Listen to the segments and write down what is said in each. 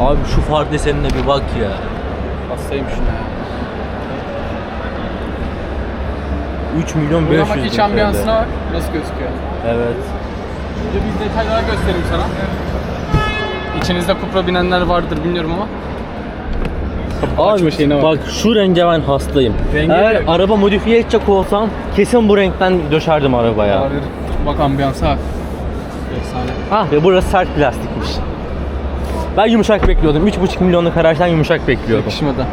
Abi şu far desenine bir bak ya. Hastayım şuna ya. 3 milyon Burada 500 bak bin iç ambiyansına bak nasıl gözüküyor. Evet. Şimdi bir detay daha göstereyim sana. İçinizde Cupra binenler vardır bilmiyorum ama. Şeyine bak. Bak şu renge ben hastayım. Rengi Eğer de- araba modifiye edecek olsam kesin bu renkten döşerdim arabaya. Abi, bak ambiyansa. Efsane. Ah ve burası sert plastikmiş. Ben yumuşak bekliyordum. 3,5 milyonluk araçtan yumuşak bekliyordum. Yakışmadı.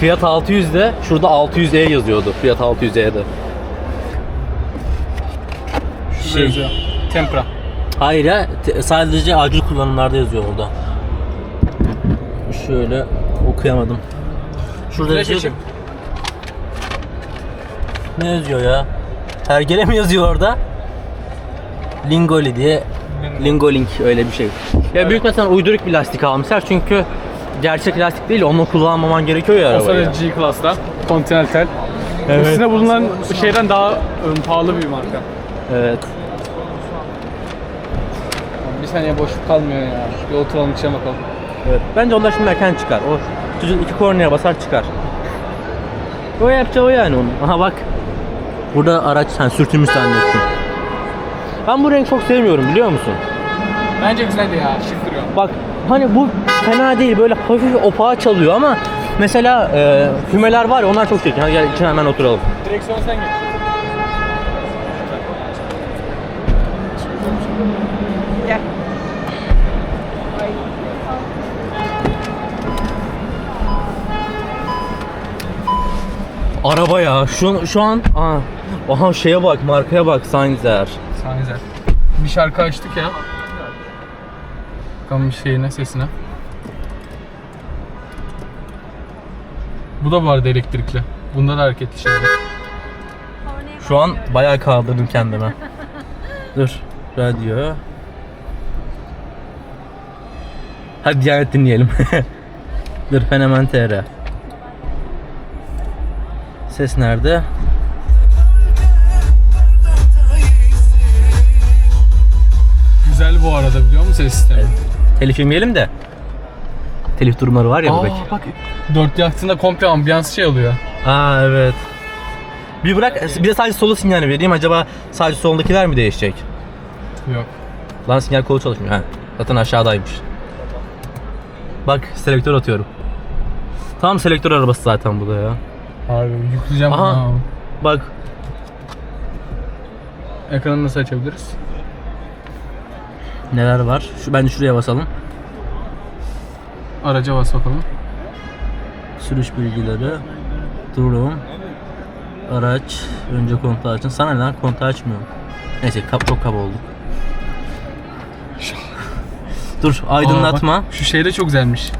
Fiyat 600 de şurada 600E yazıyordu. Fiyat 600E'de. Şu Şey- yazıyor. Tempra. Hayır ya te- sadece acil kullanımlarda yazıyor orada. Şöyle okuyamadım. Şurada Flash yazıyor. açayım. Ne yazıyor ya? Hergele mi yazıyor orada? Lingoli diye. Lingolink öyle bir şey. Ya büyük mesela uyduruk bir lastik almışlar çünkü gerçek lastik değil onu kullanmaman gerekiyor ya O arabaya. sadece G-Class'ta. Continental. Evet. Üstüne bulunan şeyden daha ön, pahalı bir marka. Evet. Bir saniye boşluk kalmıyor ya. Bir oturalım içine bakalım. Evet. Bence onlar şimdi erken çıkar. O çocuk iki kornaya basar çıkar. O yapacağı o yani onun. Aha bak. Burada araç sen sürtünmüş zannettim. Ben bu renk çok sevmiyorum biliyor musun? Bence güzeldi ya. Şık duruyor. Bak hani bu fena değil böyle hafif opağa çalıyor ama mesela e, fümeler var ya onlar çok çirkin. Hadi gel içine hemen oturalım. Direksiyon sen geç. Araba ya şu, şu an aa, aha şeye bak markaya bak Sainzer. Güzel. Bir şarkı açtık ya. Bakalım şeyine, sesine. Bu da vardı elektrikli. Bunda da hareketli şey var. Şu an bayağı kaldırdım kendime. Dur. Radyo. Hadi Diyanet dinleyelim. Dur Fenomen TR. Ses nerede? Güzel bu arada biliyor musun ses sistemi? Telif yemeyelim de. Telif durumları var ya Aa bebek. bak dört yaktığında komple ambiyans şey oluyor. Aa evet. Bir bırak bir de sadece solu sinyal vereyim acaba sadece soldakiler mi değişecek? Yok. Lan sinyal kolu çalışmıyor. Ha. Zaten aşağıdaymış. Bak selektör atıyorum. Tam selektör arabası zaten bu da ya. Harbi yükleyeceğim Aha. bunu. Bak Ekranı nasıl açabiliriz? Neler var. Şu bence şuraya basalım. Araca bas bakalım. Sürüş bilgileri. Durum. Araç. Önce kontağı açın. Sana ne lan kontağı açmıyor. Neyse kap çok kaba olduk. Dur aydınlatma. Aa, bak, şu şey de çok güzelmiş.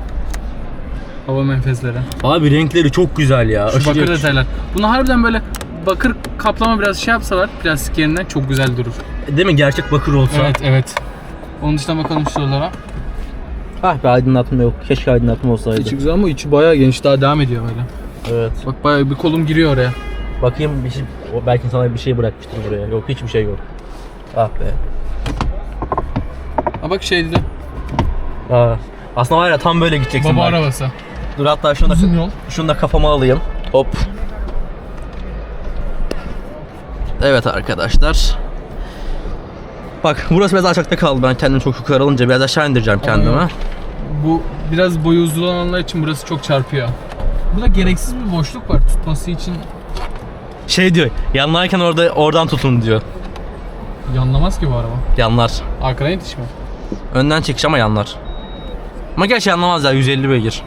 Hava menfezleri. Abi renkleri çok güzel ya. Şu Aşırı bakır detaylar. Bunu harbiden böyle bakır kaplama biraz şey yapsalar plastik yerinden çok güzel durur. Değil mi? Gerçek bakır olsa. Evet evet. Onun dışına bakalım şuralara. Ah be aydınlatma yok. Keşke aydınlatma olsaydı. İçi güzel ama içi bayağı geniş daha devam ediyor böyle. Evet. Bak bayağı bir kolum giriyor oraya. Bakayım bir şey, o belki sana bir şey bırakmıştır buraya. Yok hiçbir şey yok. Ah be. Ha bak şey dedi. Aa, aslında var ya tam böyle gideceksin Baba bak. arabası. Dur hatta şunu da, Uzun yol. şunu da kafama alayım. Hop. Evet arkadaşlar. Bak burası biraz alçakta kaldı. Ben kendimi çok yukarı alınca biraz aşağı indireceğim kendimi. Bu biraz boyu uzun olanlar için burası çok çarpıyor. Burada gereksiz bir boşluk var tutması için. Şey diyor. Yanlarken orada oradan tutun diyor. Yanlamaz ki bu araba. Yanlar. Arkana yetişme. Önden çekiş ama yanlar. Ama gerçi yanlamaz ya 150 beygir.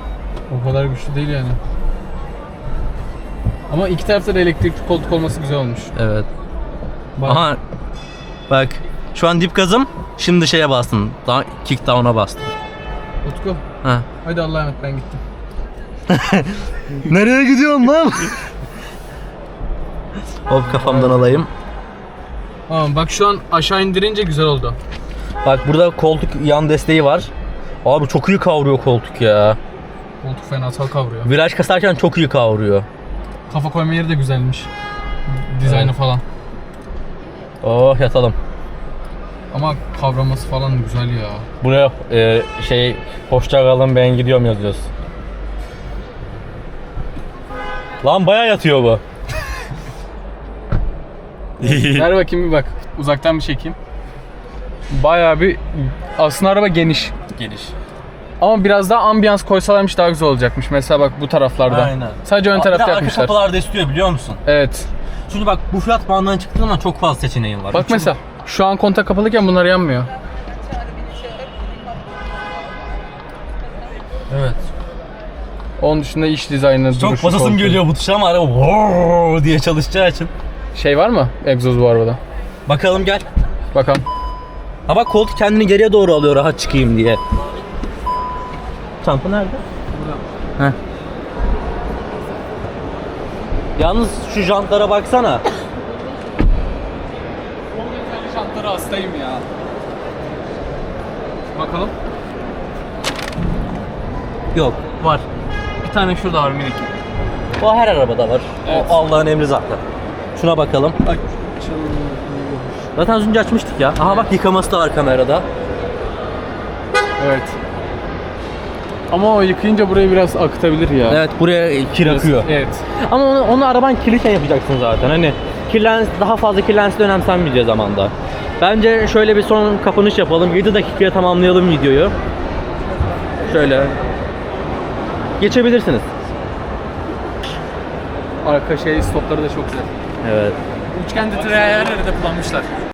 O kadar güçlü değil yani. Ama iki tarafta da elektrikli koltuk olması güzel olmuş. Evet. Bak, Aha bak şu an dip gazım şimdi şeye bastım. Daha kick down'a bastım. Utku. Ha. Hadi Allah'a emanet ben gittim. Nereye gidiyorsun lan? Hop kafamdan alayım. Tamam bak şu an aşağı indirince güzel oldu. Bak burada koltuk yan desteği var. Abi çok iyi kavruyor koltuk ya. Koltuk fenasal kavruyor. Viraj kasarken çok iyi kavruyor. Kafa koyma yeri de güzelmiş. Dizaynı Evet. falan. Oh yatalım. Ama kavraması falan güzel ya. Buraya e, şey hoşça kalın ben gidiyorum yazıyoruz. Lan bayağı yatıyor bu. Ver bakayım bir bak. Uzaktan bir çekeyim. Bayağı bir aslında araba geniş. Geniş. Ama biraz daha ambiyans koysalarmış daha güzel olacakmış. Mesela bak bu taraflarda. Aynen. Sadece ön tarafta arka yapmışlar. kapılarda istiyor biliyor musun? Evet. Çünkü bak bu fiyat bandından çıktığın zaman çok fazla seçeneğin var. Bak İçin- mesela şu an kontak kapalıyken bunlar yanmıyor. Evet. Onun dışında iç dizaynı, Çok duruşu, basasım geliyor bu tuşa ama araba "Wow" diye çalışacağı için. Şey var mı egzoz bu arabada? Bakalım gel. Bakalım. Ha bak koltuk kendini geriye doğru alıyor rahat çıkayım diye. Çanta nerede? Burada. Heh. Yalnız şu jantlara baksana. Hastayım ya. Bakalım. Yok. Var. Bir tane şurada var minik. O her arabada var. Evet. O Allah'ın emri zaten. Şuna bakalım. Zaten az önce açmıştık ya. Aha bak yıkaması da var kamerada. Evet. Ama o yıkayınca burayı biraz akıtabilir ya. Evet buraya kir akıyor. Evet. Ama onu, onu araban kirliyken yapacaksın zaten. Hani kirlens, daha fazla kirlensi de önemsenmeyeceği zamanda. Bence şöyle bir son kapanış yapalım. 7 dakikaya tamamlayalım videoyu. Şöyle. Geçebilirsiniz. Arka şey stopları da çok güzel. Evet. Üçgen detayı her yerde kullanmışlar.